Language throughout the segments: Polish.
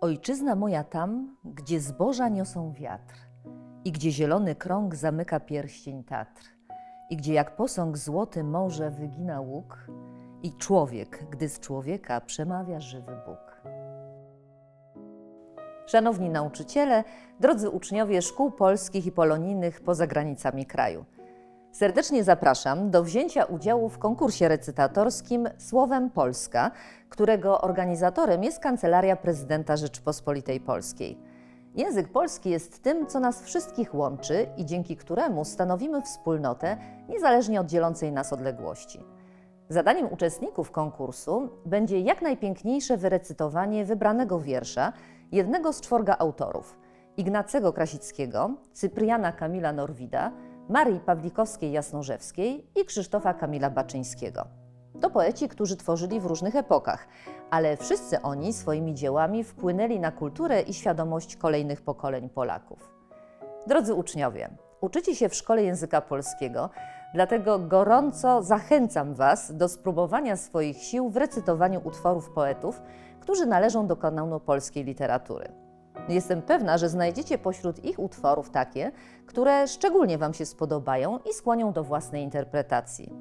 Ojczyzna moja tam, gdzie zboża niosą wiatr i gdzie zielony krąg zamyka pierścień Tatr i gdzie jak posąg złoty morze wygina łuk i człowiek, gdy z człowieka przemawia żywy Bóg. Szanowni nauczyciele, drodzy uczniowie szkół polskich i polonijnych poza granicami kraju. Serdecznie zapraszam do wzięcia udziału w konkursie recytatorskim Słowem Polska, którego organizatorem jest Kancelaria Prezydenta Rzeczypospolitej Polskiej. Język polski jest tym, co nas wszystkich łączy i dzięki któremu stanowimy wspólnotę, niezależnie od dzielącej nas odległości. Zadaniem uczestników konkursu będzie jak najpiękniejsze wyrecytowanie wybranego wiersza jednego z czworga autorów Ignacego Krasickiego, Cypriana Kamila Norwida, Marii Pawlikowskiej-Jasnorzewskiej i Krzysztofa Kamila Baczyńskiego. To poeci, którzy tworzyli w różnych epokach, ale wszyscy oni swoimi dziełami wpłynęli na kulturę i świadomość kolejnych pokoleń Polaków. Drodzy uczniowie, uczycie się w szkole języka polskiego, dlatego gorąco zachęcam Was do spróbowania swoich sił w recytowaniu utworów poetów, którzy należą do kanonu polskiej literatury. Jestem pewna, że znajdziecie pośród ich utworów takie, które szczególnie Wam się spodobają i skłonią do własnej interpretacji.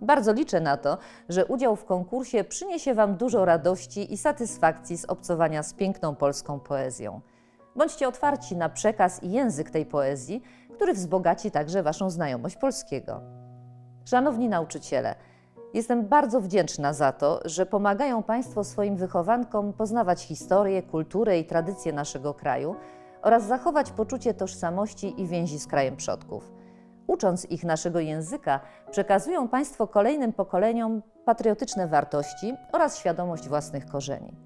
Bardzo liczę na to, że udział w konkursie przyniesie Wam dużo radości i satysfakcji z obcowania z piękną polską poezją. Bądźcie otwarci na przekaz i język tej poezji, który wzbogaci także Waszą znajomość polskiego. Szanowni nauczyciele, jestem bardzo wdzięczna za to, że pomagają Państwo swoim wychowankom poznawać historię, kulturę i tradycje naszego kraju oraz zachować poczucie tożsamości i więzi z krajem przodków. Ucząc ich naszego języka, przekazują Państwo kolejnym pokoleniom patriotyczne wartości oraz świadomość własnych korzeni.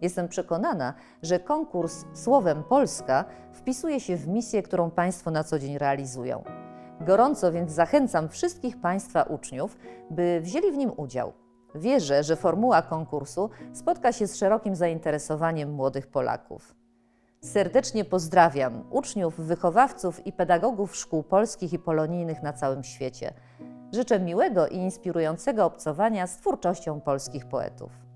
Jestem przekonana, że konkurs Słowem Polska wpisuje się w misję, którą Państwo na co dzień realizują. Gorąco więc zachęcam wszystkich Państwa uczniów, by wzięli w nim udział. Wierzę, że formuła konkursu spotka się z szerokim zainteresowaniem młodych Polaków. Serdecznie pozdrawiam uczniów, wychowawców i pedagogów szkół polskich i polonijnych na całym świecie. Życzę miłego i inspirującego obcowania z twórczością polskich poetów.